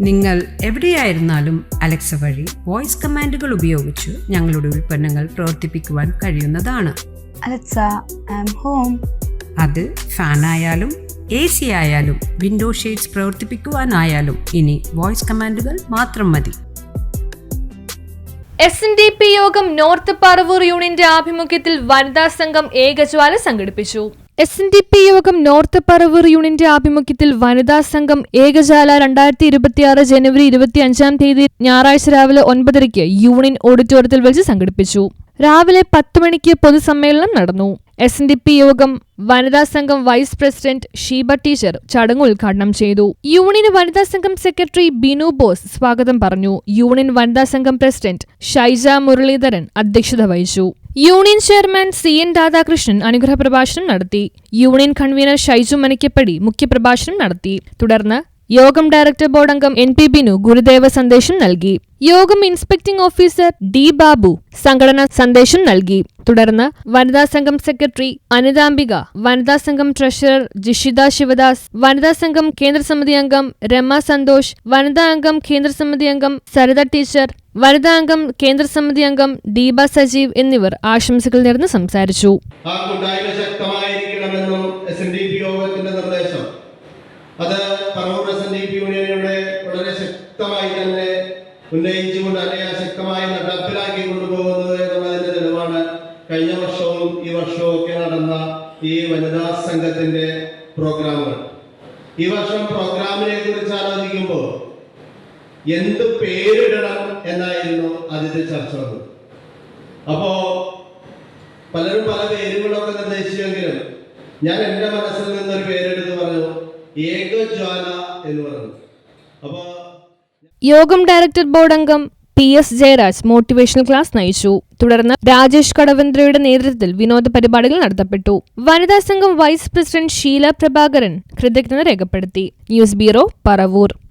നിങ്ങൾ എവിടെയായിരുന്നാലും അലക്സ വഴി വോയിസ് കമാൻഡുകൾ ഉപയോഗിച്ച് ഞങ്ങളുടെ ഉൽപ്പന്നങ്ങൾ പ്രവർത്തിപ്പിക്കുവാൻ കഴിയുന്നതാണ്. Alexa I am home. അത് ഫാനായാലും എ സി ആയാലും വിൻഡോ ഷെയ്ഡ്സ് പ്രവർത്തിപ്പിക്കുവാനായാലും ഇനി വോയിസ് കമാൻഡുകൾ മാത്രം മതി. എസ് എൻ ഡി പി യോഗം നോർത്ത് പറവൂർ യൂണിയന്റെ ആഭിമുഖ്യത്തിൽ വനിതാ സംഘം ഏകജ്വാല സംഘടിപ്പിച്ചു. എസ് എൻ ഡി പി യോഗം നോർത്ത് പറവൂർ യൂണിയന്റെ ആഭിമുഖ്യത്തിൽ വനിതാ സംഘം ഏകജാല രണ്ടായിരത്തി ഇരുപത്തിയാറ് ജനുവരി ഇരുപത്തി അഞ്ചാം തീയതി ഞായറാഴ്ച രാവിലെ ഒൻപതരയ്ക്ക് യൂണിയൻ ഓഡിറ്റോറിയത്തിൽ വെച്ച് സംഘടിപ്പിച്ചു. രാവിലെ പത്ത് മണിക്ക് പൊതുസമ്മേളനം നടന്നു. എസ് എൻ ഡി പി യോഗം വനിതാ സംഘം വൈസ് പ്രസിഡന്റ് ഷീബ ടീച്ചർ ചടങ്ങ് ഉദ്ഘാടനം ചെയ്തു. യൂണിയൻ വനിതാ സംഘം സെക്രട്ടറി ബിനു ബോസ് സ്വാഗതം പറഞ്ഞു. യൂണിയൻ വനിതാ സംഘം പ്രസിഡന്റ് ഷൈജ മുരളീധരൻ അധ്യക്ഷത വഹിച്ചു. Union chairman C N Radhakrishnan അനുഗ്രഹ പ്രഭാഷണം നടത്തി. യൂണിയൻ കൺവീനർ ഷൈജു മനിക്കപ്പടി മുഖ്യപ്രഭാഷണം നടത്തി. തുടർന്ന് യോഗം ഡയറക്ടർ ബോർഡ് അംഗം എൻ പി ബിനു ഗുരുദേവ സന്ദേശം നൽകി. യോഗം ഇൻസ്പെക്ടിംഗ് ഓഫീസർ ഡി ബാബു സംഘടനാ സന്ദേശം നൽകി. തുടർന്ന് വനിതാ സംഘം സെക്രട്ടറി അനിതാംബിക വനിതാ സംഘം ട്രഷറർ ജിഷിത ശിവദാസ് വനിതാ സംഘം കേന്ദ്ര സമിതി അംഗം രമ സന്തോഷ് വനിതാ അംഗം കേന്ദ്ര സമിതി അംഗം സരിത ടീച്ചർ വനിതാ അംഗം കേന്ദ്ര സമിതി അംഗം ദീപ സജീവ് എന്നിവർ ആശംസകൾ നേർന്ന് സംസാരിച്ചു. ഉന്നയിച്ചുകൊണ്ട് അതിനെ ശക്തമായി നടപ്പിലാക്കി കൊണ്ടുപോകുന്നത് എന്നുള്ളതിന്റെ തെളിവാണ് കഴിഞ്ഞ വർഷവും ഈ വർഷവും ഒക്കെ നടന്ന ഈ വനിതാ സംഘത്തിന്റെ പ്രോഗ്രാമുകൾ. ഈ വർഷം പ്രോഗ്രാമിനെ കുറിച്ച് ആലോചിക്കുമ്പോൾ എന്ത് പേരിടണം എന്നായിരുന്നു ആദ്യത്തെ ചർച്ച വന്നത്. അപ്പോ പലരും പല പേരുകളൊക്കെ നിർദ്ദേശിച്ചെങ്കിലും ഞാൻ എന്റെ മനസ്സിൽ നിന്നൊരു പേരെടുത്ത് പറഞ്ഞു ഏകജ്വാല എന്ന് പറഞ്ഞു. അപ്പോ യോഗം ഡയറക്ടർ ബോർഡ് അംഗം P S Jayaraj motivational class നയിച്ചു. തുടർന്ന് രാജേഷ് കടവന്ത്രയുടെ നേതൃത്വത്തിൽ വിനോദ പരിപാടികൾ നടത്തപ്പെട്ടു. വനിതാ സംഘം വൈസ് പ്രസിഡന്റ് ഷീല പ്രഭാകരൻ കൃതജ്ഞത രേഖപ്പെടുത്തി. News bureau Paravur.